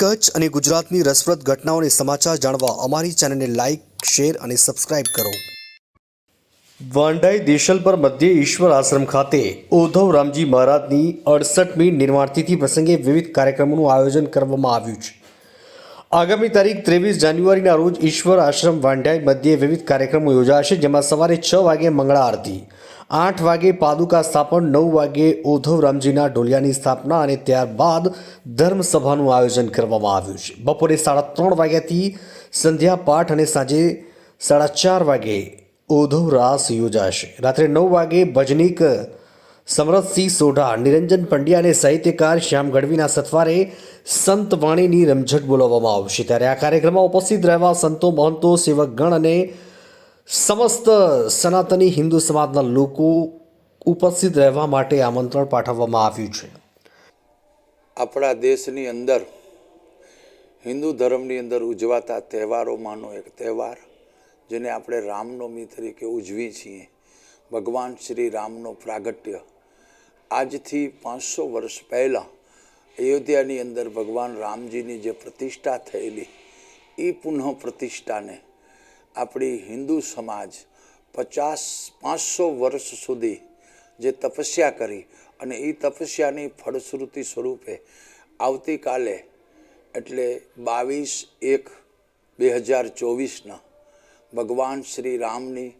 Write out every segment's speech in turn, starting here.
કચ્છ અને ગુજરાતની રસપ્રદ ઘટનાઓને સમાચાર જાણવા અમારી ચેનલને લાઇક શેર અને સબસ્ક્રાઇબ કરો. વાંડાઈ દેશલપર મધ્ય ઈશ્વર આશ્રમ ખાતે ઉદ્ધવ રામજી મહારાજની અડસઠમી નિર્માણતિથિ પ્રસંગે વિવિધ કાર્યક્રમોનું આયોજન કરવામાં આવ્યું છે. આગામી તારીખ ત્રેવીસ જાન્યુઆરીના રોજ ઈશ્વર આશ્રમ વાંઢાઈ મધ્યે વિવિધ કાર્યક્રમો યોજાશે, જેમાં સવારે છ વાગે મંગળા આરતી, આઠ વાગે પાદુકા સ્થાપન, નવ વાગે ઉદ્ધવ રામજીના ઢોલિયાની સ્થાપના અને ત્યારબાદ ધર્મસભાનું આયોજન કરવામાં આવ્યું છે. બપોરે સાડા ત્રણ વાગ્યાથી સંધ્યા પાઠ અને સાંજે સાડા ચાર વાગે ઉદ્ધવ રાસ યોજાશે. રાત્રે નવ વાગે ભજનીક સમરથસિંહ સોઢા, નિરંજન પંડ્યા અને સાહિત્યકાર શ્યામ ગઢવીના સથવારે સંત વાણીની રમઝટ બોલાવવામાં આવશે. ત્યારે આ કાર્યક્રમમાં ઉપસ્થિત રહેવા સંતો, મહંતો, સેવકગણ અને સમસ્ત સનાતની હિન્દુ સમાજના લોકો ઉપસ્થિત રહેવા માટે આમંત્રણ પાઠવવામાં આવ્યું છે. આપણા દેશની અંદર, હિન્દુ ધર્મની અંદર ઉજવાતા તહેવારોમાંનો એક તહેવાર, જેને આપણે રામનવમી તરીકે ઉજવીએ છીએ. ભગવાન શ્રી રામનો પ્રાગટ્ય આજથી પાંચસો વર્ષ પહેલાં અયોધ્યાની અંદર ભગવાન રામજીની જે પ્રતિષ્ઠા થયેલી, એ પુનઃ પ્રતિષ્ઠાને આપણી હિન્દુ સમાજ પચાસ, પાંચસો વર્ષ સુધી જે તપસ્યા કરી અને એ તપસ્યાની ફળશ્રુતિ સ્વરૂપે આવતીકાલે એટલે બાવીસ એક બે હજાર ચોવીસના ભગવાન શ્રી રામની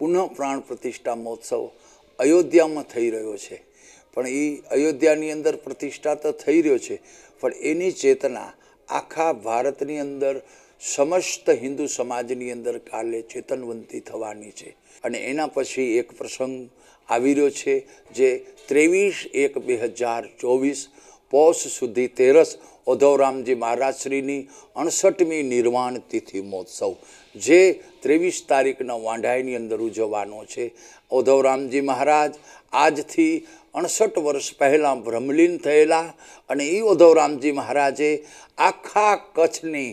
પુનઃ પ્રાણ પ્રતિષ્ઠા મહોત્સવ અયોધ્યામાં થઈ રહ્યો છે. પણ એ અયોધ્યાની અંદર પ્રતિષ્ઠા તો થઈ રહ્યો છે. પણ એની ચેતના આખા ભારતની અંદર સમસ્ત હિન્દુ સમાજની અંદર કાલે ચેતનવંતી થવાની છે. અને એના પછી એક પ્રસંગ આવી રહ્યો છે જે ત્રેવીસ એક બે હજાર ચોવીસ પોષ સુધી તેરસ ઉદ્ધવરામજી મહારાજશ્રીની અણસઠમી નિર્વાણ તિથિ મહોત્સવ, જે ત્રેવીસ તારીખના વાંઢાઈની અંદર ઉજવવાનો છે. ઉદ્ધવરામજી મહારાજ આજથી અણસઠ વર્ષ પહેલાં ભ્રમલીન થયેલા અને એ ઓધવરામજી મહારાજે આખા કચ્છની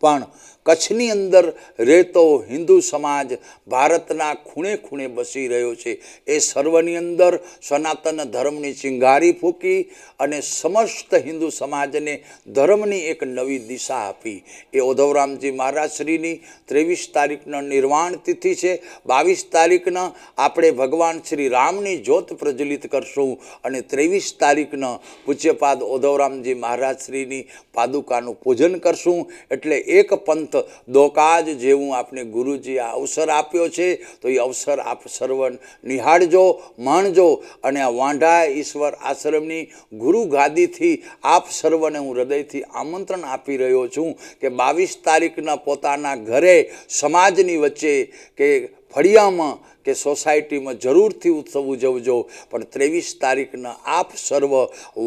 પણ કચ્છની અંદર રહેતો હિન્દુ સમાજ ભારતના ખૂણે ખૂણે બસી રહ્યો છે. એ સર્વની અંદર સનાતન ધર્મની ચિંગારી ફૂંકી અને સમસ્ત હિન્દુ સમાજને ધર્મની એક નવી દિશા આપી. એ ઉદ્ધવરામજી મહારાજશ્રીની ત્રેવીસ તારીખના નિર્વાણ તિથિ છે. બાવીસ તારીખના આપણે ભગવાન શ્રી રામની જ્યોત પ્રજ્વલિત કરશું અને ત્રેવીસ તારીખના પૂજ્યપાદ ઉદ્ધવરામજી મહારાજશ્રીની પાદુકાનું પૂજન કરશું. એટલે એક પંથ દોકાજ જેવું આપણે ગુરુજી આ અવસર આપ્યો છે, તો એ અવસર આપ સર્વ નિહાળજો, માણજો અને આ વાંઢા ઈશ્વર આશ્રમની ગુરુ ગાદીથી આપ સર્વને હું હૃદયથી આમંત્રણ આપી રહ્યો છું કે બાવીસ તારીખના પોતાના ઘરે સમાજની વચ્ચે કે ફળિયામાં કે સોસાયટીમાં જરૂરથી ઉત્સવ ઉજવજો પણ ત્રેવીસ તારીખના આપ સર્વ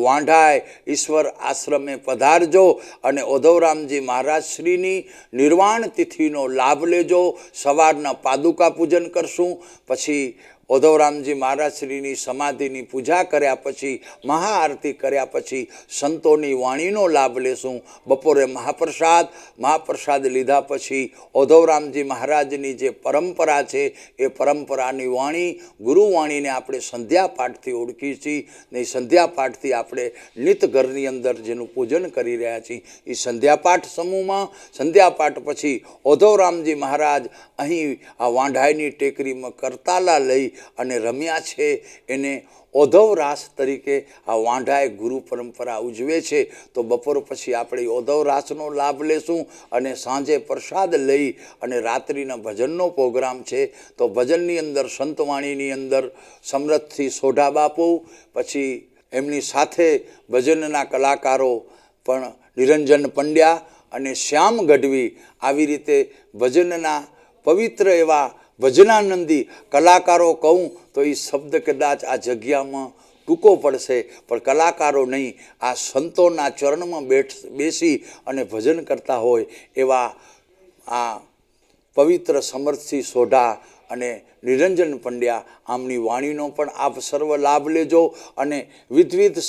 વાંઢાય ઈશ્વર આશ્રમે પધારજો અને ઓધવરામજી મહારાજ શ્રીની નિર્વાણ તિથિનો લાભ લેજો. સવારના પાદુકા પૂજન કરશું, પછી ઉદ્ધવરામજી મહારાજશ્રીની સમાધિની પૂજા કર્યા પછી, મહાઆરતી કર્યા પછી સંતોની વાણીનો લાભ લેશું. બપોરે મહાપ્રસાદ મહાપ્રસાદ લીધા પછી ઓધવરામજી મહારાજની જે પરંપરા છે, એ પરંપરાની વાણી ગુરુવાણીને આપણે સંધ્યાપાઠથી ઓળખી છીએ ને એ સંધ્યા આપણે નિત ઘરની અંદર જેનું પૂજન કરી રહ્યા છીએ. એ સંધ્યાપાઠ સમૂહમાં, સંધ્યાપાઠ પછી ઓધવરામજી મહારાજ અહીં આ વાંઢાઈની ટેકરીમાં કરતાલા લઈ અને રમ્યા છે. એને ઓધવ રાસ તરીકે આ વાંઢાએ ગુરુ પરંપરા ઉજવે છે. તો બપોર પછી આપણે ઓધવ રાસનો લાભ લેશું અને સાંજે પ્રસાદ લઈ અને રાત્રિના ભજનનો પ્રોગ્રામ છે. તો ભજનની અંદર સંતવાણીની અંદર સમરથથી સોઢા બાપુ, પછી એમની સાથે ભજનના કલાકારો પણ નિરંજન પંડ્યા અને શ્યામ ગઢવી આવી રીતે ભજનના પવિત્ર એવા ભજનાનંદી કલાકારો કહું તો એ શબ્દ કદાચ આ જગ્યામાં ટૂંકો પડશે, પણ કલાકારો નહીં. આ સંતોના ચરણમાં બેઠ, બેસી અને ભજન કરતા હોય એવા આ પવિત્ર સમર્થસિંહ સોઢા અને નિરંજન પંડ્યા આમની વાણીનો પણ આપ સર્વ લાભ લેજો અને વિધવિધ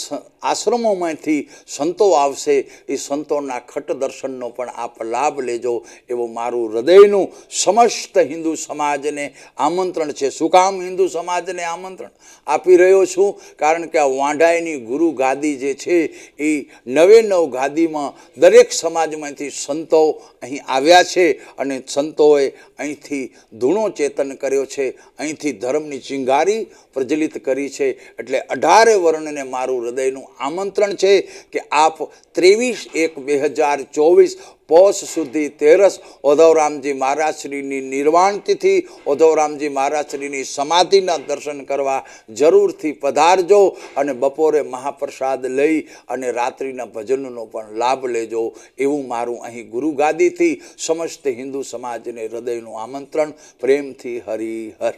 આશ્રમોમાંથી સંતો આવશે, એ સંતોના ખટ દર્શનનો પણ આપ લાભ લેજો. એવું મારું હૃદયનું સમસ્ત હિન્દુ સમાજને આમંત્રણ છે. શું કામ હિન્દુ સમાજને આમંત્રણ આપી રહ્યો છું? કારણ કે આ વાંઢાઈની ગુરુ ગાદી જે છે, એ નવે નવ ગાદીમાં દરેક સમાજમાંથી સંતો અહીં આવ્યા છે અને સંતોએ અહીંથી ધૂણો ચેતન કર્યો છે. અહીંથી ધર્મની ચિંગારી પ્રજ્વલિત કરી છે. એટલે અઢારે વર્ણને મારું હૃદયનું આમંત્રણ છે કે આપ ત્રેવીસ એક બે હજાર ચોવીસ પોષ સુધી તેરસ ઉદ્ધવરામજી મહારાજશ્રીની નિર્વાણ તિથિ ઉદ્ધવરામજી મહારાજશ્રીની સમાધિના દર્શન કરવા જરૂરથી પધારજો અને બપોરે મહાપ્રસાદ લઈ અને રાત્રિના ભજનનો પણ લાભ લેજો. એવું મારું અહીં ગુરુગાદીથી સમસ્ત હિન્દુ સમાજને હૃદયનું આમંત્રણ, પ્રેમથી Harihar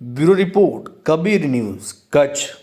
bureau report, Kabir news, Kutch.